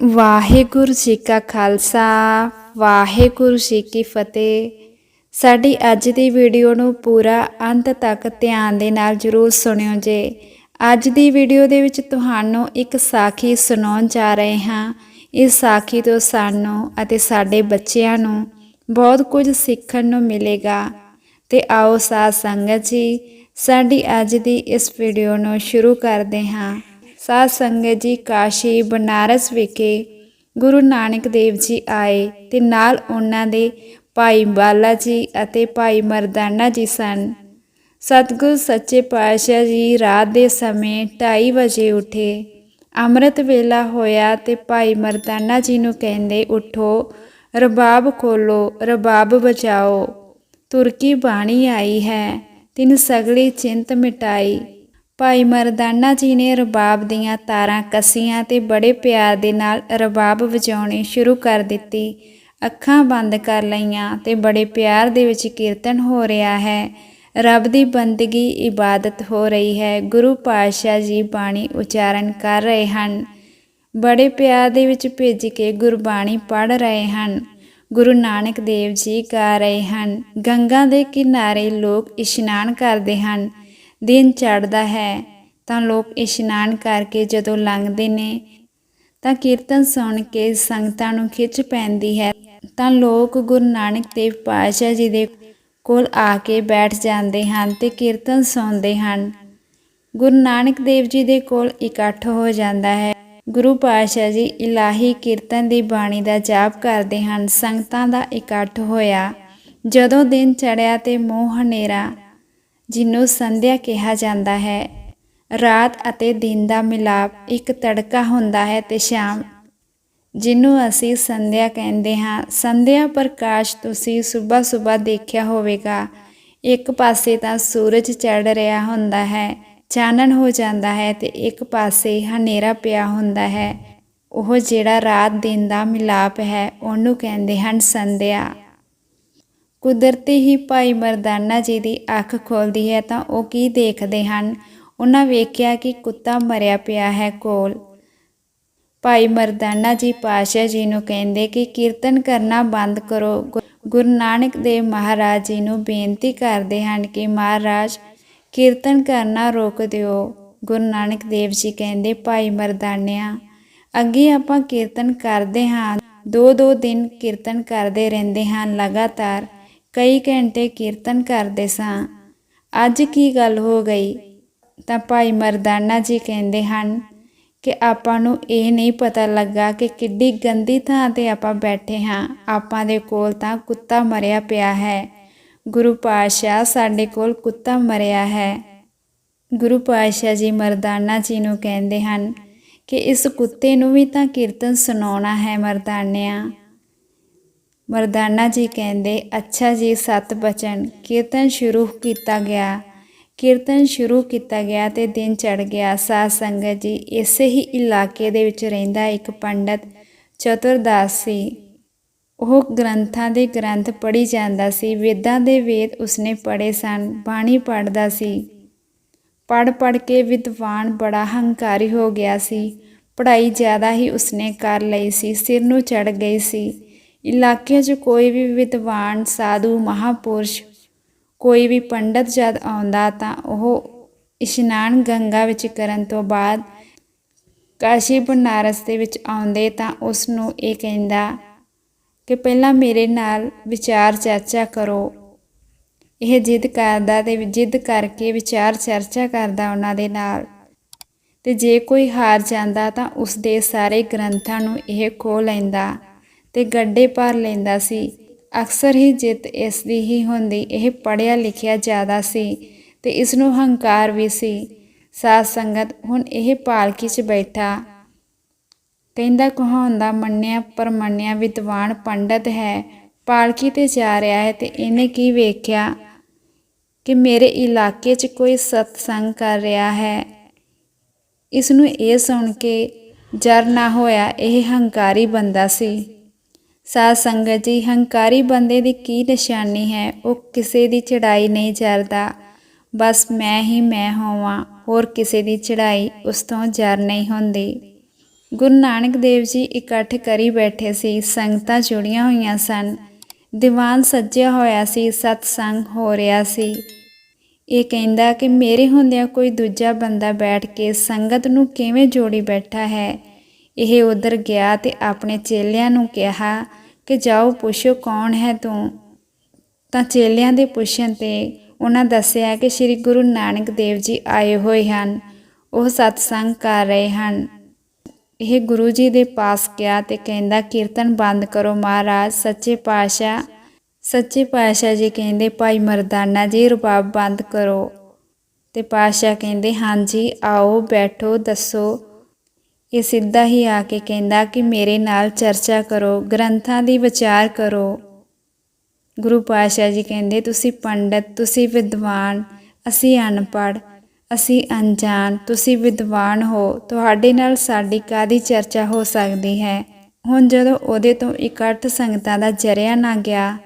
ਵਾਹਿਗੁਰੂ ਜੀ ਕਾ ਖਾਲਸਾ, ਵਾਹਿਗੁਰੂ ਜੀ ਕੀ ਫਤਿਹ। ਸਾਡੀ ਅੱਜ ਦੀ ਵੀਡੀਓ ਨੂੰ ਪੂਰਾ ਅੰਤ ਤੱਕ ਧਿਆਨ ਦੇ ਨਾਲ ਜਰੂਰ ਸੁਣਿਓ ਜੇ। ਅੱਜ ਦੀ ਵੀਡੀਓ ਦੇ ਵਿੱਚ ਤੁਹਾਨੂੰ ਇੱਕ ਸਾਖੀ ਸੁਣਾਉਣ ਜਾ ਰਹੇ ਹਾਂ। ਇਸ ਸਾਖੀ ਤੋਂ ਸਾਨੂੰ ਅਤੇ ਸਾਡੇ ਬੱਚਿਆਂ ਨੂੰ ਬਹੁਤ ਕੁਝ ਸਿੱਖਣ ਨੂੰ ਮਿਲੇਗਾ। ਤੇ ਆਓ ਸਾਧ ਸੰਗਤ ਜੀ, ਸਾਡੀ ਅੱਜ ਦੀ ਇਸ ਵੀਡੀਓ ਨੂੰ ਸ਼ੁਰੂ ਕਰਦੇ ਹਾਂ। ਸਾਧ ਸੰਗਤ ਜੀ ਕਾਸ਼ੀ ਬਨਾਰਸ ਵਿਖੇ ਗੁਰੂ ਨਾਨਕ ਦੇਵ ਜੀ ਆਏ ਤੇ ਨਾਲ ਉਹਨਾਂ ਦੇ ਭਾਈ ਬਾਲਾ ਜੀ ਅਤੇ ਭਾਈ ਮਰਦਾਨਾ ਜੀ ਸਨ। ਸਤਿਗੁਰ ਸੱਚੇ ਪਾਤਸ਼ਾਹ ਜੀ ਰਾਤ ਦੇ ਸਮੇਂ 2:30 ਵਜੇ ਉਠੇ। ਅੰਮ੍ਰਿਤ ਵੇਲਾ ਹੋਇਆ ਤੇ ਭਾਈ ਮਰਦਾਨਾ ਜੀ ਨੂੰ ਕਹਿੰਦੇ ਉਠੋ, ਰਬਾਬ ਖੋਲੋ ਰਬਾਬ ਬਚਾਓ ਤੁਰਕੀ ਬਾਣੀ ਆਈ ਹੈ, ਤਿਨ ਸਗਲੀ ਚਿੰਤ ਮਿਟਾਈ। ਭਾਈ ਮਰਦਾਨਾ ਜੀ ਨੇ ਰਬਾਬ ਦੀਆਂ ਤਾਰਾਂ ਕੱਸੀਆਂ ਤੇ ਬੜੇ ਪਿਆਰ ਦੇ ਨਾਲ ਰਬਾਬ ਵਜਾਉਣੀ ਸ਼ੁਰੂ ਕਰ ਦਿੱਤੀ। ਅੱਖਾਂ ਬੰਦ ਕਰ ਲਈਆਂ ਤੇ ਬੜੇ ਪਿਆਰ ਦੇ ਵਿੱਚ ਕੀਰਤਨ ਹੋ ਰਿਹਾ ਹੈ। ਰੱਬ ਦੀ ਬੰਦਗੀ ਇਬਾਦਤ ਹੋ ਰਹੀ ਹੈ। ਗੁਰੂ ਪਾਤਸ਼ਾਹ ਜੀ ਬਾਣੀ ਉਚਾਰਨ ਕਰ ਰਹੇ ਹਨ। ਬੜੇ ਪਿਆਰ ਦੇ ਵਿੱਚ ਭੇਜ ਕੇ ਗੁਰਬਾਣੀ ਪੜ੍ਹ ਰਹੇ ਹਨ। ਗੁਰੂ ਨਾਨਕ ਦੇਵ ਜੀ ਗਾ ਰਹੇ ਹਨ। ਗੰਗਾ ਦੇ ਕਿਨਾਰੇ ਲੋਕ ਇਸ਼ਨਾਨ ਕਰਦੇ ਹਨ। ਦਿਨ ਚੜ੍ਹਦਾ ਹੈ, ਤਾਂ ਲੋਕ ਇਸ਼ਨਾਨ ਕਰਕੇ ਜਦੋਂ ਲੰਘਦੇ ਨੇ, ਤਾਂ ਕੀਰਤਨ ਸੁਣ ਕੇ ਸੰਗਤਾਂ ਨੂੰ ਖਿੱਚ ਪੈਂਦੀ ਹੈ। ਤਾਂ ਲੋਕ ਗੁਰੂ ਨਾਨਕ ਦੇਵ ਪਾਤਸ਼ਾਹ ਜੀ ਦੇ ਕੋਲ ਆ ਕੇ ਬੈਠ ਜਾਂਦੇ ਹਨ ਤੇ ਕੀਰਤਨ ਸੁਣਦੇ ਹਨ। ਗੁਰੂ ਨਾਨਕ ਦੇਵ ਜੀ ਦੇ ਕੋਲ ਇਕੱਠ ਹੋ ਜਾਂਦਾ ਹੈ। ਗੁਰੂ ਪਾਤਸ਼ਾਹ ਜੀ ਇਲਾਹੀ ਕੀਰਤਨ ਦੀ ਬਾਣੀ ਦਾ ਜਾਪ ਕਰਦੇ ਹਨ। ਸੰਗਤਾਂ ਦਾ ਇਕੱਠ ਹੋਇਆ। ਜਦੋਂ ਦਿਨ ਚੜਿਆ ਤੇ ਮੋਹ ਹਨੇਰਾ ਜਿਹਨੂੰ ਸੰਧਿਆ ਕਿਹਾ ਜਾਂਦਾ ਹੈ। ਰਾਤ ਅਤੇ ਦਿਨ ਦਾ ਮਿਲਾਪ ਇੱਕ ਤੜਕਾ ਹੁੰਦਾ ਹੈ ਤੇ ਸ਼ਾਮ, ਜਿਹਨੂੰ ਅਸੀਂ ਸੰਧਿਆ ਕਹਿੰਦੇ ਹਾਂ। ਸੰਧਿਆ ਪ੍ਰਕਾਸ਼ ਤੁਸੀਂ ਸਵੇਰ ਸਵੇਰ ਦੇਖਿਆ ਹੋਵੇਗਾ। ਇੱਕ ਪਾਸੇ ਤਾਂ ਸੂਰਜ ਚੜ ਰਿਹਾ ਹੁੰਦਾ ਹੈ, ਚਾਨਣ ਹੋ ਜਾਂਦਾ ਹੈ ਤੇ ਇੱਕ ਪਾਸੇ ਹਨੇਰਾ ਪਿਆ ਹੁੰਦਾ ਹੈ। ਉਹ ਜਿਹੜਾ ਰਾਤ ਦਿਨ ਦਾ ਮਿਲਾਪ ਹੈ, ਉਹਨੂੰ ਕਹਿੰਦੇ ਹਨ ਸੰਧਿਆ। ਕੁਦਰਤੀ ਹੀ ਭਾਈ ਮਰਦਾਨਾ ਜੀ ਦੀ ਅੱਖ ਖੋਲਦੀ ਹੈ ਤਾਂ ਉਹ ਕੀ ਦੇਖਦੇ ਹਨ? ਉਹਨਾਂ ਵੇਖਿਆ ਕਿ ਕੁੱਤਾ ਮਰਿਆ ਪਿਆ ਹੈ ਕੋਲ। ਭਾਈ ਮਰਦਾਨਾ ਜੀ ਪਾਸ਼ਾ ਜੀ ਨੂੰ ਕਹਿੰਦੇ ਕਿ ਕੀਰਤਨ ਕਰਨਾ ਬੰਦ ਕਰੋ। ਗੁਰੂ ਨਾਨਕ ਦੇਵ ਮਹਾਰਾਜ ਜੀ ਨੂੰ ਬੇਨਤੀ ਕਰਦੇ ਹਨ ਕਿ ਮਹਾਰਾਜ, ਕੀਰਤਨ ਕਰਨਾ ਰੋਕ ਦਿਓ। ਗੁਰੂ ਨਾਨਕ ਦੇਵ ਜੀ ਕਹਿੰਦੇ, ਭਾਈ ਮਰਦਾਨਿਆ, ਅੱਗੇ ਆਪਾਂ ਕੀਰਤਨ ਕਰਦੇ ਹਾਂ। ਦੋ ਦੋ ਦਿਨ ਕੀਰਤਨ ਕਰਦੇ ਰਹਿੰਦੇ ਹਨ ਲਗਾਤਾਰ। ਕਈ ਘੰਟੇ ਕੀਰਤਨ ਕਰਦੇ ਸਾਂ। ਅੱਜ ਕੀ ਗੱਲ ਹੋ ਗਈ? ਤਾਂ ਭਾਈ ਮਰਦਾਨਾ ਜੀ ਕਹਿੰਦੇ ਹਨ ਕਿ ਆਪਾਂ ਨੂੰ ਇਹ ਨਹੀਂ ਪਤਾ ਲੱਗਾ ਕਿ ਕਿੱਡੀ ਗੰਦੀ ਥਾਂ ਤੇ ਆਪਾਂ ਬੈਠੇ ਹਾਂ। ਆਪਾਂ ਦੇ ਕੋਲ ਤਾਂ ਕੁੱਤਾ ਮਰਿਆ ਪਿਆ ਹੈ। ਗੁਰੂ ਪਾਤਸ਼ਾਹ ਸਾਡੇ ਕੋਲ ਕੁੱਤਾ ਮਰਿਆ ਹੈ। ਗੁਰੂ ਪਾਤਸ਼ਾਹ ਜੀ ਮਰਦਾਨਾ ਜੀ ਨੂੰ ਕਹਿੰਦੇ ਹਨ ਕਿ ਇਸ ਕੁੱਤੇ ਨੂੰ ਵੀ ਤਾਂ ਕੀਰਤਨ ਸੁਣਾਉਣਾ ਹੈ ਮਰਦਾਨਿਆਂ। ਮਰਦਾਨਾ ਜੀ ਕਹਿੰਦੇ, ਅੱਛਾ ਜੀ, ਸਤ ਬਚਨ। ਕੀਰਤਨ ਸ਼ੁਰੂ ਕੀਤਾ ਗਿਆ। ਕੀਰਤਨ ਸ਼ੁਰੂ ਕੀਤਾ ਗਿਆ ਤੇ ਦਿਨ ਚੜ ਗਿਆ। ਸਾਧ ਸੰਗਤ ਜੀ, ਇਸੇ ਹੀ ਇਲਾਕੇ ਦੇ ਵਿੱਚ ਰਹਿੰਦਾ ਇੱਕ ਪੰਡਤ ਚਤੁਰਦਾਸ ਸੀ। ਉਹ ਗ੍ਰੰਥਾਂ ਦੇ ਗ੍ਰੰਥ ਪੜ੍ਹੀ ਜਾਂਦਾ ਸੀ। ਵੇਦਾਂ ਦੇ ਵੇਦ ਉਸਨੇ ਪੜ੍ਹੇ ਸਨ। ਬਾਣੀ ਪੜ੍ਹਦਾ ਸੀ। ਪੜ੍ਹ ਪੜ੍ਹ ਕੇ ਵਿਦਵਾਨ ਬੜਾ ਹੰਕਾਰੀ ਹੋ ਗਿਆ ਸੀ। ਪੜ੍ਹਾਈ ਜ਼ਿਆਦਾ ਹੀ ਉਸਨੇ ਕਰ ਲਈ ਸੀ। ਸਿਰ ਨੂੰ ਚੜ ਗਈ ਸੀ। ਇਲਾਕੇ 'ਚ ਕੋਈ ਵੀ ਵਿਦਵਾਨ, ਸਾਧੂ, ਮਹਾਪੁਰਸ਼, ਕੋਈ ਵੀ ਪੰਡਤ ਜਦ ਆਉਂਦਾ ਤਾਂ ਉਹ ਇਸ਼ਨਾਨ ਗੰਗਾ ਵਿੱਚ ਕਰਨ ਤੋਂ ਬਾਅਦ ਕਾਸ਼ੀ ਬਨਾਰਸ ਦੇ ਵਿੱਚ ਆਉਂਦੇ ਤਾਂ ਉਸ ਨੂੰ ਇਹ ਕਹਿੰਦਾ ਕਿ ਪਹਿਲਾਂ ਮੇਰੇ ਨਾਲ ਵਿਚਾਰ ਚਰਚਾ ਕਰੋ। ਇਹ ਜਿੱਦ ਕਰਦਾ ਤੇ ਜਿੱਦ ਕਰਕੇ ਵਿਚਾਰ ਚਰਚਾ ਕਰਦਾ ਉਹਨਾਂ ਦੇ ਨਾਲ। ਤੇ ਜੇ ਕੋਈ ਹਾਰ ਜਾਂਦਾ ਤਾਂ ਉਸ ਦੇ ਸਾਰੇ ਗ੍ਰੰਥਾਂ ਨੂੰ ਇਹ ਖੋ ਲੈਂਦਾ। ਤੇ ਗੱਡੇ ਭਰ ਲੈਂਦਾ ਸੀ। ਅਕਸਰ ਹੀ ਜਿੱਤ ਇਸ ਦੀ ਹੀ ਹੁੰਦੀ, ਇਹ ਪੜਿਆ ਲਿਖਿਆ ਜ਼ਿਆਦਾ ਸੀ ਤੇ ਇਸ ਨੂੰ ਹੰਕਾਰ ਵੀ ਸੀ। ਸਾਧ ਸੰਗਤ ਹੁਣ ਇਹ ਪਾਲਕੀ 'ਚ ਬੈਠਾ। ਕਹਿੰਦਾ ਕਹਾਉਂਦਾ ਮੰਨਿਆ ਪਰਮੰਨਿਆ ਵਿਦਵਾਨ ਪੰਡਤ ਹੈ, ਪਾਲਕੀ ਤੇ ਜਾ ਰਿਹਾ ਹੈ ਤੇ ਇਹਨੇ ਕੀ ਵੇਖਿਆ? ਕਿ ਮੇਰੇ ਇਲਾਕੇ 'ਚ ਕੋਈ ਸਤਸੰਗ ਕਰ ਰਿਹਾ ਹੈ। ਇਸ ਨੂੰ ਇਹ ਸੁਣ ਕੇ ਜਰ ਨਾ ਹੋਇਆ, ਇਹ ਹੰਕਾਰੀ ਬੰਦਾ ਸੀ। ਸਾਧ ਸੰਗਤ ਜੀ, ਹੰਕਾਰੀ ਬੰਦੇ ਦੀ ਕੀ ਨਿਸ਼ਾਨੀ ਹੈ? ਉਹ ਕਿਸੇ ਦੀ ਚੜਾਈ ਨਹੀਂ ਜਰਦਾ। ਬਸ ਮੈਂ ਹੀ ਮੈਂ ਹੋਵਾਂ, ਹੋਰ ਕਿਸੇ ਦੀ ਚੜਾਈ ਉਸ ਤੋਂ ਜਰ ਨਹੀਂ ਹੁੰਦੀ। ਗੁਰੂ ਨਾਨਕ ਦੇਵ ਜੀ ਇਕੱਠ ਕਰੀ ਬੈਠੇ ਸੀ, ਸੰਗਤਾਂ ਜੁੜੀਆਂ ਹੋਈਆਂ ਸਨ। ਦੀਵਾਨ ਸੱਜਿਆ ਹੋਇਆ ਸੀ, ਸਤਸੰਗ ਹੋ ਰਿਹਾ ਸੀ। ਇਹ ਕਹਿੰਦਾ ਕਿ ਮੇਰੇ ਹੁੰਦਿਆਂ ਕੋਈ ਦੂਜਾ ਬੰਦਾ ਬੈਠ ਕੇ ਸੰਗਤ ਨੂੰ ਕਿਵੇਂ ਜੋੜੀ ਬੈਠਾ ਹੈ? ਇਹ ਉਧਰ ਗਿਆ ਤੇ ਆਪਣੇ ਚੇਲਿਆਂ ਨੂੰ ਕਿਹਾ ਕਿ ਜਾਓ ਪੁੱਛੋ ਕੌਣ ਹੈ ਤੂੰ? ਤਾਂ ਚੇਲਿਆਂ ਦੇ ਪੁੱਛਣ ਤੇ ਉਹਨਾਂ ਦੱਸਿਆ ਕਿ ਸ੍ਰੀ ਗੁਰੂ ਨਾਨਕ ਦੇਵ ਜੀ ਆਏ ਹੋਏ ਹਨ। ਉਹ ਸਤਸੰਗ ਕਰ ਰਹੇ ਹਨ। ਇਹ ਗੁਰੂ ਜੀ ਦੇ ਪਾਸ ਗਿਆ ਤੇ ਕਹਿੰਦਾ, ਕੀਰਤਨ ਬੰਦ ਕਰੋ ਮਹਾਰਾਜ, ਸੱਚੇ ਪਾਤਸ਼ਾਹ ਸੱਚੇ ਪਾਤਸ਼ਾਹ ਜੀ ਕਹਿੰਦੇ, ਭਾਈ ਮਰਦਾਨਾ ਜੀ, ਰਬਾਬ ਬੰਦ ਕਰੋ। ਤੇ ਪਾਤਸ਼ਾਹ ਕਹਿੰਦੇ, ਹਾਂਜੀ, ਆਓ, ਬੈਠੋ, ਦੱਸੋ ਇਹ ਸਿੱਧਾ ਹੀ ਆ ਕੇ ਕਹਿੰਦਾ ਕਿ ਮੇਰੇ ਨਾਲ ਚਰਚਾ ਕਰੋ, ਗ੍ਰੰਥਾਂ ਦੀ ਵਿਚਾਰ ਕਰੋ। ਗੁਰੂ ਪਾਤਸ਼ਾਹ ਜੀ ਕਹਿੰਦੇ, ਤੁਸੀਂ ਪੰਡਤ, ਤੁਸੀਂ ਵਿਦਵਾਨ, ਅਸੀਂ ਅਨਪੜ੍ਹ, ਅਸੀਂ ਅਣਜਾਣ, ਤੁਸੀਂ ਵਿਦਵਾਨ ਹੋ। ਤੁਹਾਡੇ ਨਾਲ ਸਾਡੀ ਕਾਦੀ ਚਰਚਾ ਹੋ ਸਕਦੀ ਹੈ? ਹੁਣ ਜਦੋਂ ਉਹਦੇ ਤੋਂ ਇਕੱਠ ਸੰਗਤਾਂ ਦਾ ਜਰਿਆ ਨਾ ਗਿਆ,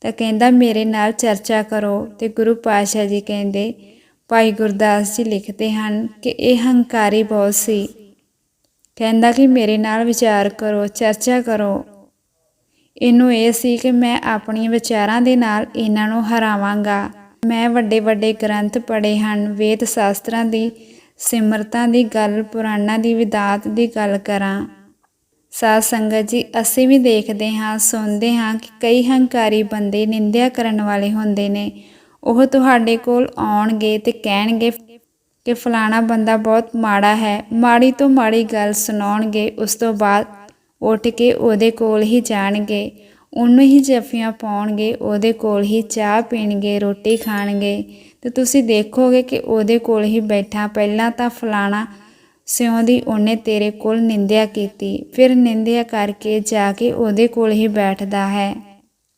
ਤਾਂ ਕਹਿੰਦਾ, ਮੇਰੇ ਨਾਲ ਚਰਚਾ ਕਰੋ। ਤੇ ਗੁਰੂ ਪਾਤਸ਼ਾਹ ਜੀ ਕਹਿੰਦੇ, ਭਾਈ ਗੁਰਦਾਸ ਜੀ ਲਿਖਦੇ ਹਨ ਕਿ ਇਹ ਹੰਕਾਰੀ ਬਹੁਤ ਸੀ। ਕਹਿੰਦਾ ਕਿ ਮੇਰੇ ਨਾਲ ਵਿਚਾਰ ਕਰੋ, ਚਰਚਾ ਕਰੋ। ਇਹਨੂੰ ਇਹ ਸੀ ਕਿ ਮੈਂ ਆਪਣੀਆਂ ਵਿਚਾਰਾਂ ਦੇ ਨਾਲ ਇਹਨਾਂ ਨੂੰ ਹਰਾਵਾਂਗਾ। ਮੈਂ ਵੱਡੇ ਵੱਡੇ ਗ੍ਰੰਥ ਪੜ੍ਹੇ ਹਨ ਵੇਦ ਸ਼ਾਸਤਰਾਂ ਦੀ, ਸਿਮਰਤਾਂ ਦੀ ਗੱਲ, ਪੁਰਾਣਾਂ ਦੀ, ਵਿਦਾਤ ਦੀ ਗੱਲ ਕਰਾਂ। ਸਾਧ ਸੰਗਤ ਜੀ, ਅਸੀਂ ਵੀ ਦੇਖਦੇ ਹਾਂ, ਸੁਣਦੇ ਹਾਂ ਕਿ ਕਈ ਹੰਕਾਰੀ ਬੰਦੇ ਨਿੰਦਿਆ ਕਰਨ ਵਾਲੇ ਹੁੰਦੇ ਨੇ। ਉਹ ਤੁਹਾਡੇ ਕੋਲ ਆਉਣਗੇ ਤੇ ਕਹਿਣਗੇ ਕਿ ਫਲਾਣਾ ਬੰਦਾ ਬਹੁਤ ਮਾੜਾ ਹੈ, ਮਾੜੀ ਤੋਂ ਮਾੜੀ ਗੱਲ ਸੁਣਾਉਣਗੇ, ਉਸ ਤੋਂ ਬਾਅਦ ਉੱਠ ਕੇ ਉਹਦੇ ਕੋਲ ਹੀ ਜਾਣਗੇ, ਉਹਨੂੰ ਹੀ ਜੱਫੀਆਂ ਪਾਉਣਗੇ, ਉਹਦੇ ਕੋਲ ਹੀ ਚਾਹ ਪੀਣਗੇ, ਰੋਟੀ ਖਾਣਗੇ। ਤੇ ਤੁਸੀਂ ਦੇਖੋਗੇ ਕਿ ਉਹਦੇ ਕੋਲ ਹੀ ਬੈਠਾ, ਪਹਿਲਾਂ ਤਾਂ ਫਲਾਣਾ ਸਿਉਂ ਦੀ ਉਹਨੇ ਤੇਰੇ ਕੋਲ ਨਿੰਦਿਆ ਕੀਤੀ, ਫਿਰ ਨਿੰਦਿਆ ਕਰਕੇ ਜਾ ਕੇ ਉਹਦੇ ਕੋਲ ਹੀ ਬੈਠਦਾ ਹੈ।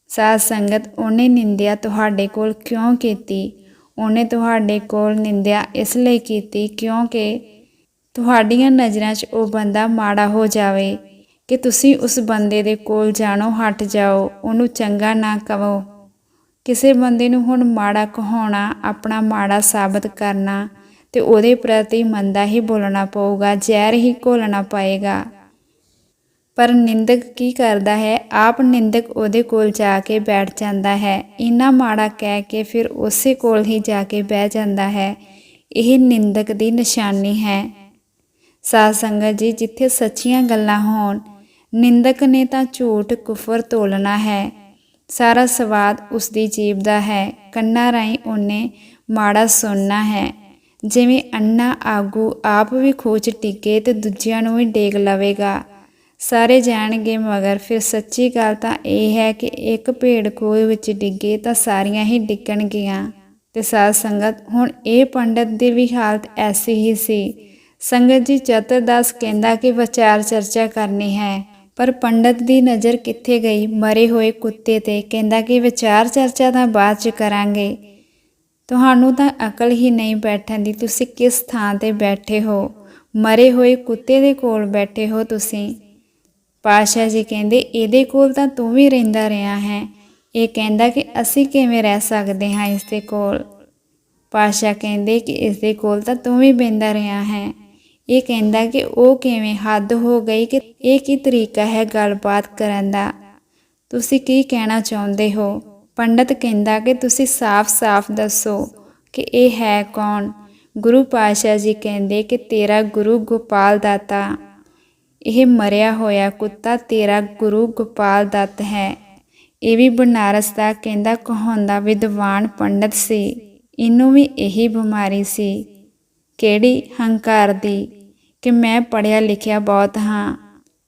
ਸਾਧ ਸੰਗਤ, ਉਹਨੇ ਨਿੰਦਿਆ ਤੁਹਾਡੇ ਕੋਲ ਕਿਉਂ ਕੀਤੀ? ਉਹਨੇ ਤੁਹਾਡੇ ਕੋਲ ਨਿੰਦਿਆ, ਇਸ ਲਈ ਕੀਤੀ, ਕਿਉਂਕਿ ਤੁਹਾਡੀਆਂ ਨਜ਼ਰਾਂ 'ਚ ਉਹ ਬੰਦਾ ਮਾੜਾ ਹੋ ਜਾਵੇ। ਕਿ ਤੁਸੀਂ ਉਸ ਬੰਦੇ ਦੇ ਕੋਲ ਜਾਣੋ, ਹਟ ਜਾਓ, ਉਹਨੂੰ ਚੰਗਾ ਨਾ ਕਹੋ। ਕਿਸੇ ਬੰਦੇ ਨੂੰ ਹੁਣ ਮਾੜਾ ਕਹਾਉਣਾ, ਆਪਣਾ ਮਾੜਾ ਸਾਬਤ ਕਰਨਾ, ਤੇ ਉਹਦੇ ਪ੍ਰਤੀ ਮੰਦਾ ਹੀ ਬੋਲਣਾ ਪਊਗਾ, ਜ਼ਹਿਰ ਹੀ ਘੋਲਣਾ ਪਏਗਾ। ਪਰ ਨਿੰਦਕ ਕੀ ਕਰਦਾ ਹੈ? ਆਪ ਨਿੰਦਕ ਉਹਦੇ ਕੋਲ ਜਾ ਕੇ ਬੈਠ ਜਾਂਦਾ ਹੈ। ਇਨਾ ਮਾੜਾ ਕਹਿ ਕੇ ਫਿਰ ਉਸੇ ਕੋਲ ਹੀ ਜਾ ਕੇ ਬਹਿ ਜਾਂਦਾ ਹੈ। ਇਹ ਨਿੰਦਕ ਦੀ ਨਿਸ਼ਾਨੀ ਹੈ। ਸਾਧ ਸੰਗਤ ਜੀ, ਜਿੱਥੇ ਸੱਚੀਆਂ ਗੱਲਾਂ ਹੋਣ, ਨਿੰਦਕ ਨੇ ਤਾਂ ਝੂਠ ਕੁਫਰ ਤੋਲਣਾ ਹੈ। ਸਾਰਾ ਸਵਾਦ ਉਸ ਦੀ ਜੀਬ ਦਾ ਹੈ। ਕੰਨਾਂ ਰਾਹੀਂ ਉਹਨੇ ਮਾੜਾ ਸੁਣਨਾ ਹੈ। ਜਿਵੇਂ ਅੰਨਾ ਆਗੂ ਆਪ ਵੀ ਖੋਚ ਟਿੱਕੇ ਤੇ ਦੂਜਿਆਂ ਨੂੰ ਵੀ ਡੇਗ ਲਵੇਗਾ। ਸਾਰੇ ਜਾਣਗੇ, ਮਗਰ ਫਿਰ ਸੱਚੀ ਗੱਲ ਤਾਂ ਇਹ ਹੈ ਕਿ ਇੱਕ ਭੇਡ ਖੂਹ ਵਿੱਚ ਡਿੱਗੇ ਤਾਂ ਸਾਰੀਆਂ ਹੀ ਡਿੱਗਣਗੀਆਂ। ਤੇ ਸਾਧ ਸੰਗਤ, ਹੁਣ ਇਹ ਪੰਡਤ ਦੀ ਵੀ ਹਾਲਤ ਐਸੀ ਹੀ ਸੀ। ਸੰਗਤ ਜੀ ਚਤਰਦਾਸ ਕਹਿੰਦਾ ਕਿ ਵਿਚਾਰ ਚਰਚਾ ਕਰਨੀ ਹੈ, ਪਰ ਪੰਡਤ ਦੀ ਨਜ਼ਰ ਕਿੱਥੇ ਗਈ? ਮਰੇ ਹੋਏ ਕੁੱਤੇ ਤੇ ਕਹਿੰਦਾ ਕਿ ਵਿਚਾਰ ਚਰਚਾ ਤਾਂ ਬਾਅਦ ਚ ਕਰਾਂਗੇ। ਤੁਹਾਨੂੰ ਤਾਂ ਅਕਲ ਹੀ ਨਹੀਂ ਬੈਠਣ ਦੀ, ਤੁਸੀਂ ਕਿਸ ਥਾਂ ਤੇ ਬੈਠੇ ਹੋ? ਮਰੇ ਹੋਏ ਕੁੱਤੇ ਦੇ ਕੋਲ ਬੈਠੇ ਹੋ ਤੁਸੀਂ। ਪਾਸ਼ਾ ਜੀ ਕਹਿੰਦੇ, ਇਹਦੇ ਕੋਲ ਤਾਂ ਤੂੰ ਵੀ ਰਹਿੰਦਾ ਰਿਹਾ ਹੈ। ਇਹ ਕਹਿੰਦਾ ਕਿ ਅਸੀਂ ਕਿਵੇਂ ਰਹਿ ਸਕਦੇ ਹਾਂ ਇਸ ਦੇ ਕੋਲ? ਪਾਸ਼ਾ ਕਹਿੰਦੇ ਕਿ ਇਸ ਦੇ ਕੋਲ ਤਾਂ ਤੂੰ ਵੀ ਬੈੰਦਾ ਰਿਹਾ ਹੈ। ਇਹ ਕਹਿੰਦਾ ਕਿ ਉਹ ਕਿਵੇਂ ਹੱਦ ਹੋ ਗਈ ਕਿ ਇਹ ਕੀ ਤਰੀਕਾ ਹੈ ਗੱਲਬਾਤ ਕਰਨ ਦਾ? ਤੁਸੀਂ ਕੀ ਕਹਿਣਾ ਚਾਹੁੰਦੇ ਹੋ? ਪੰਡਤ ਕਹਿੰਦਾ ਕਿ ਤੁਸੀਂ ਸਾਫ਼-ਸਾਫ਼ ਦੱਸੋ ਕਿ ਇਹ ਹੈ ਕੌਣ? ਗੁਰੂ ਪਾਤਸ਼ਾਹ ਜੀ ਕਹਿੰਦੇ ਕਿ ਤੇਰਾ ਗੁਰੂ ਗੋਪਾਲ ਦਾਤਾ। ਇਹ ਮਰਿਆ ਹੋਇਆ ਕੁੱਤਾ ਤੇਰਾ ਗੁਰੂ ਗੋਪਾਲ ਦੱਤ ਹੈ। ਇਹ ਵੀ ਬਨਾਰਸ ਦਾ ਕਹਿੰਦਾ ਕਹਾਉਂਦਾ ਵਿਦਵਾਨ ਪੰਡਤ ਸੀ। ਇਹਨੂੰ ਵੀ ਇਹੀ ਬਿਮਾਰੀ ਸੀ। ਕਿਹੜੀ ਹੰਕਾਰ ਦੀ ਕਿ ਮੈਂ ਪੜਿਆ ਲਿਖਿਆ ਬਹੁਤ ਹਾਂ।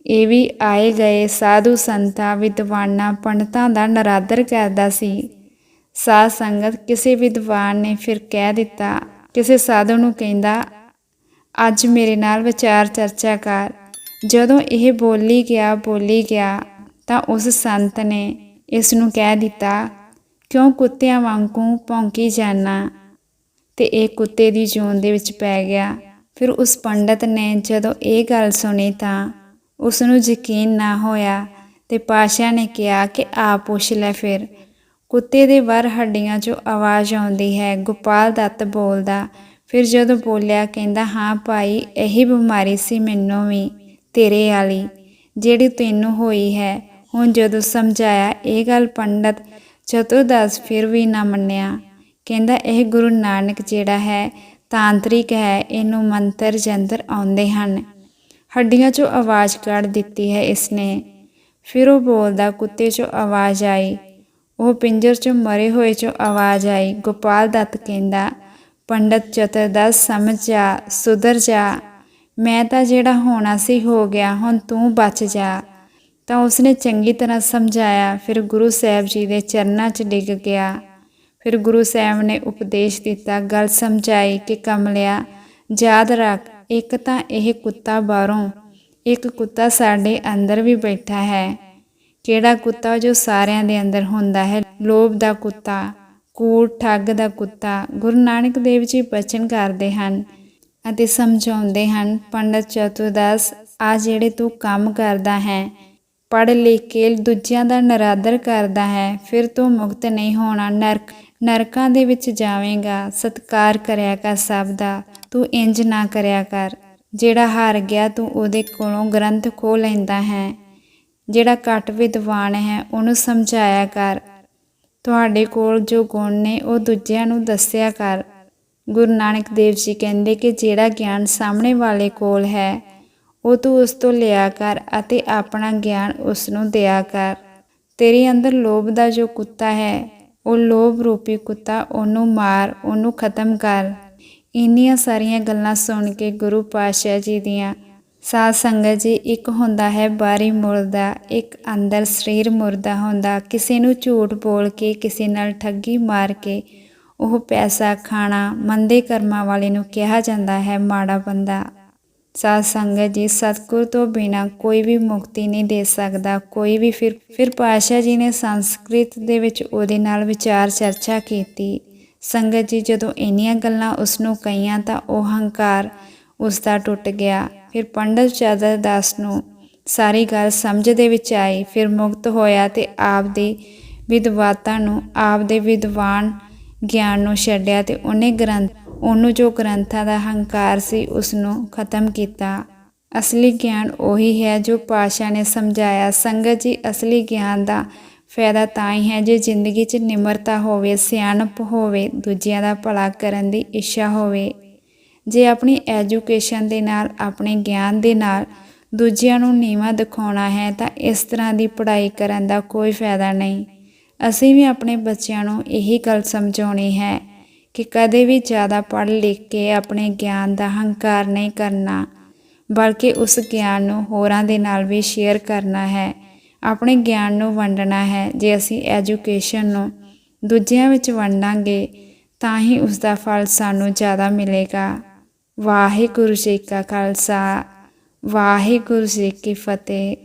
ਇਹ ਵੀ ਆਏ ਗਏ ਸਾਧੂ ਸੰਤਾਂ, ਵਿਦਵਾਨਾਂ, ਪੰਡਤਾਂ ਦਾ ਨਰਾਦਰ ਕਰਦਾ ਸੀ। ਸਾਧ ਸੰਗਤ ਕਿਸੇ ਵਿਦਵਾਨ ਨੇ ਫਿਰ ਕਹਿ ਦਿੱਤਾ, ਕਿਸੇ ਸਾਧੂ ਨੂੰ ਕਹਿੰਦਾ, ਅੱਜ ਮੇਰੇ ਨਾਲ ਵਿਚਾਰ ਚਰਚਾ ਕਰ। ਜਦੋਂ ਇਹ ਬੋਲੀ ਗਿਆ ਬੋਲੀ ਗਿਆ, ਤਾਂ ਉਸ ਸੰਤ ਨੇ ਇਸ ਨੂੰ ਕਹਿ ਦਿੱਤਾ, ਕਿਉਂ ਕੁੱਤਿਆਂ ਵਾਂਗੂ ਭੌਂਕੀ ਜਾਣਾ ਤੇ ਇਹ ਕੁੱਤੇ ਦੀ ਜੂਨ ਦੇ ਵਿੱਚ ਪੈ ਗਿਆ। ਫਿਰ ਉਸ ਪੰਡਤ ਨੇ ਜਦੋਂ ਇਹ ਗੱਲ ਸੁਣੀ ਤਾਂ ਉਸ ਨੂੰ ਯਕੀਨ ਨਾ ਹੋਇਆ ਤੇ ਪਾਸ਼ਾ ਨੇ ਕਿਹਾ ਕਿ ਆ ਪੁੱਛ ਲੈ ਫਿਰ। ਕੁੱਤੇ ਦੇ ਵਰ ਹੱਡੀਆਂ 'ਚੋਂ ਆਵਾਜ਼ ਆਉਂਦੀ ਹੈ, ਗੋਪਾਲ ਦੱਤ ਬੋਲਦਾ। ਫਿਰ ਜਦੋਂ ਬੋਲਿਆ, ਕਹਿੰਦਾ, ਹਾਂ ਭਾਈ, ਇਹੀ ਬਿਮਾਰੀ ਸੀ ਮੈਨੂੰ ਵੀ। ਤੇਰੇ ਵਾਲੀ ਜਿਹੜੀ ਤੈਨੂੰ ਹੋਈ ਹੈ। ਹੁਣ ਜਦੋਂ ਸਮਝਾਇਆ ਇਹ ਗੱਲ ਪੰਡਤ, ਚਤੁਰਦਾਸ ਫਿਰ ਵੀ ਨਾ ਮੰਨਿਆ। ਕਹਿੰਦਾ, ਇਹ ਗੁਰੂ ਨਾਨਕ ਜਿਹੜਾ ਹੈ, ਤਾਂਤਰਿਕ ਹੈ, ਇਹਨੂੰ ਮੰਤਰ ਜੰਤਰ ਆਉਂਦੇ ਹਨ। ਹੱਡੀਆਂ 'ਚੋਂ ਆਵਾਜ਼ ਕੱਢ ਦਿੱਤੀ ਹੈ ਇਸਨੇ। ਫਿਰ ਉਹ ਬੋਲਦਾ, ਕੁੱਤੇ 'ਚੋਂ ਆਵਾਜ਼ ਆਈ। ਉਹ ਪਿੰਜਰ 'ਚੋਂ ਮਰੇ ਹੋਏ 'ਚੋਂ ਆਵਾਜ਼ ਆਈ। ਗੋਪਾਲ ਦੱਤ ਕਹਿੰਦਾ, ਪੰਡਤ ਚਤੁਰਦਾਸ, ਸਮਝ ਜਾ, ਸੁਧਰ ਜਾ। ਮੈਂ ਤਾਂ ਜਿਹੜਾ ਹੋਣਾ ਸੀ ਹੋ ਗਿਆ, ਹੁਣ ਤੂੰ ਬਚ ਜਾ। ਤਾਂ ਉਸਨੇ ਚੰਗੀ ਤਰ੍ਹਾਂ ਸਮਝਾਇਆ, ਫਿਰ ਗੁਰੂ ਸਾਹਿਬ ਜੀ ਦੇ ਚਰਨਾਂ 'ਚ ਡਿੱਗ ਗਿਆ। ਫਿਰ ਗੁਰੂ ਸਾਹਿਬ ਨੇ ਉਪਦੇਸ਼ ਦਿੱਤਾ, ਗੱਲ ਸਮਝਾਈ ਕਿ ਕਮਲਿਆ, ਯਾਦ ਰੱਖ, ਇੱਕ ਤਾਂ ਇਹ ਕੁੱਤਾ ਬਾਹਰੋਂ, ਇੱਕ ਕੁੱਤਾ ਸਾਡੇ ਅੰਦਰ ਵੀ ਬੈਠਾ ਹੈ। ਕਿਹੜਾ ਕੁੱਤਾ ਜੋ ਸਾਰਿਆਂ ਦੇ ਅੰਦਰ ਹੁੰਦਾ ਹੈ? ਲੋਭ ਦਾ ਕੁੱਤਾ, ਕੂੜ, ਠੱਗ ਦਾ ਕੁੱਤਾ, ਗੁਰੂ ਨਾਨਕ ਦੇਵ ਜੀ ਬਚਨ ਕਰਦੇ ਹਨ ਅਤੇ ਸਮਝਾਉਂਦੇ ਹਨ, ਪੰਡਤ ਚਤੁਰਦਾਸ, ਆ ਜਿਹੜੇ ਤੂੰ ਕੰਮ ਕਰਦਾ ਹੈ, ਪੜ੍ਹ ਲਿਖ ਕੇ ਦੂਜਿਆਂ ਦਾ ਨਰਾਦਰ ਕਰਦਾ ਹੈ, ਫਿਰ ਤੂੰ ਮੁਕਤ ਨਹੀਂ ਹੋਣਾ, ਨਰਕ, ਨਰਕਾਂ ਦੇ ਵਿੱਚ ਜਾਵੇਂਗਾ, ਸਤਕਾਰ ਕਰਿਆ ਕਰ ਸਭ ਦਾ, ਤੂੰ ਇੰਜ ਨਾ ਕਰਿਆ ਕਰ, ਜਿਹੜਾ ਹਾਰ ਗਿਆ ਤੂੰ ਉਹਦੇ ਕੋਲੋਂ ਗ੍ਰੰਥ ਖੋ ਲੈਂਦਾ ਹੈ, ਜਿਹੜਾ ਘੱਟ ਵਿਦਵਾਨ ਹੈ ਉਹਨੂੰ ਸਮਝਾਇਆ ਕਰ, ਤੁਹਾਡੇ ਕੋਲ ਜੋ ਗੁਣ ਨੇ ਉਹ ਦੂਜਿਆਂ ਨੂੰ ਦੱਸਿਆ ਕਰ ਗੁਰੂ ਨਾਨਕ ਦੇਵ ਜੀ ਕਹਿੰਦੇ ਕਿ ਜਿਹੜਾ ਗਿਆਨ ਸਾਹਮਣੇ ਵਾਲੇ ਕੋਲ ਹੈ, ਉਹ ਤੂੰ ਉਸ ਤੋਂ ਲਿਆ ਕਰ ਅਤੇ ਆਪਣਾ ਗਿਆਨ ਉਸ ਨੂੰ ਦਿਆ ਕਰ। ਤੇਰੇ ਅੰਦਰ ਲੋਭ ਦਾ ਜੋ ਕੁੱਤਾ ਹੈ, ਉਹ ਲੋਭ ਰੂਪੀ ਕੁੱਤਾ, ਉਹਨੂੰ ਮਾਰ, ਉਹਨੂੰ ਖਤਮ ਕਰ। ਇੰਨੀਆਂ ਸਾਰੀਆਂ ਗੱਲਾਂ ਸੁਣ ਕੇ ਗੁਰੂ ਪਾਤਸ਼ਾਹ ਜੀ ਦੀਆਂ ਸਾਧ ਸੰਗਤ ਜੀ, ਇੱਕ ਹੁੰਦਾ ਹੈ ਬਾਰੀ ਮੁਰਦਾ, ਇੱਕ ਅੰਦਰ ਸਰੀਰ ਮੁਰਦਾ ਹੁੰਦਾ। ਕਿਸੇ ਨੂੰ ਝੂਠ ਬੋਲ ਕੇ, ਕਿਸੇ ਨਾਲ ਠੱਗੀ ਮਾਰ ਕੇ ਉਹ ਪੈਸਾ ਖਾਣਾ ਮੰਦੇ ਕਰਮਾਂ ਵਾਲੇ ਨੂੰ ਕਿਹਾ ਜਾਂਦਾ ਹੈ, ਮਾੜਾ ਬੰਦਾ। ਸਾਧ ਸੰਗਤ ਜੀ, ਸਤਿਗੁਰ ਤੋਂ ਬਿਨਾ ਕੋਈ ਵੀ ਮੁਕਤੀ ਨਹੀਂ ਦੇ ਸਕਦਾ। ਕੋਈ ਵੀ ਫਿਰ ਫਿਰ ਪਾਸ਼ਾ ਜੀ ਨੇ ਸੰਸਕ੍ਰਿਤ ਦੇ ਵਿੱਚ ਉਹਦੇ ਨਾਲ ਵਿਚਾਰ ਚਰਚਾ ਕੀਤੀ। ਸੰਗਤ ਜੀ ਜਦੋਂ ਇੰਨੀਆਂ ਗੱਲਾਂ ਉਸ ਨੂੰ ਕਹੀਆਂ ਤਾਂ ਉਹ ਹੰਕਾਰ ਉਸ ਦਾ ਟੁੱਟ ਗਿਆ। ਫਿਰ ਪੰਡਤ ਚਾਦਰ ਦਾਸ ਨੂੰ ਸਾਰੀ ਗੱਲ ਸਮਝ ਦੇ ਵਿੱਚ ਆਈ। ਫਿਰ ਮੁਕਤ ਹੋਇਆ ਤੇ ਆਪ ਦੀ ਵਿਦਵਾਤਾ ਨੂੰ ਆਪ ਦੇ ਵਿਦਵਾਨ ਗਿਆਨ ਨੂੰ ਛੱਡਿਆ ਤੇ ਉਹਨੇ ਗ੍ਰੰਥ, ਉਹਨੂੰ ਜੋ ਗ੍ਰੰਥਾਂ ਦਾ ਹੰਕਾਰ ਸੀ ਉਸ ਨੂੰ ਖਤਮ ਕੀਤਾ। ਅਸਲੀ ਗਿਆਨ ਉਹੀ ਹੈ ਜੋ ਪਾਸ਼ਾ ਨੇ ਸਮਝਾਇਆ। ਸੰਗਤ ਜੀ, ਅਸਲੀ ਗਿਆਨ ਦਾ ਫਾਇਦਾ ਤਾਂ ਹੀ ਹੈ ਜੇ ਜ਼ਿੰਦਗੀ 'ਚ ਨਿਮਰਤਾ ਹੋਵੇ, ਸਿਆਣਪ ਹੋਵੇ, ਦੂਜਿਆਂ ਦਾ ਭਲਾ ਕਰਨ ਦੀ ਇੱਛਾ ਹੋਵੇ। ਜੇ ਆਪਣੀ ਐਜੂਕੇਸ਼ਨ ਦੇ ਨਾਲ, ਆਪਣੇ ਗਿਆਨ ਦੇ ਨਾਲ ਦੂਜਿਆਂ ਨੂੰ ਨੀਵਾਂ ਦਿਖਾਉਣਾ ਹੈ ਤਾਂ ਇਸ ਤਰ੍ਹਾਂ ਦੀ ਪੜ੍ਹਾਈ ਕਰਨ ਦਾ ਕੋਈ ਫਾਇਦਾ ਨਹੀਂ। ਅਸੀਂ ਵੀ ਆਪਣੇ ਬੱਚਿਆਂ ਨੂੰ ਇਹੀ ਗੱਲ ਸਮਝਾਉਣੀ ਹੈ ਕਿ ਕਦੇ ਵੀ ਜ਼ਿਆਦਾ ਪੜ੍ਹ ਲਿਖ ਕੇ ਆਪਣੇ ਗਿਆਨ ਦਾ ਹੰਕਾਰ ਨਹੀਂ ਕਰਨਾ, ਬਲਕਿ ਉਸ ਗਿਆਨ ਨੂੰ ਹੋਰਾਂ ਦੇ ਨਾਲ ਵੀ ਸ਼ੇਅਰ ਕਰਨਾ ਹੈ। ਆਪਣੇ ਗਿਆਨ ਨੂੰ ਵੰਡਣਾ ਹੈ, ਜੇ ਅਸੀਂ ਐਜੂਕੇਸ਼ਨ ਨੂੰ ਦੂਜਿਆਂ ਵਿੱਚ ਵੰਡਾਂਗੇ, ਤਾਂ ਹੀ ਉਸ ਦਾ ਫਲ ਸਾਨੂੰ ਜ਼ਿਆਦਾ ਮਿਲੇਗਾ। ਵਾਹਿਗੁਰੂ ਜੀ ਕਾ ਖਾਲਸਾ, ਵਾਹਿਗੁਰੂ ਜੀ ਕੀ ਫਤਿਹ।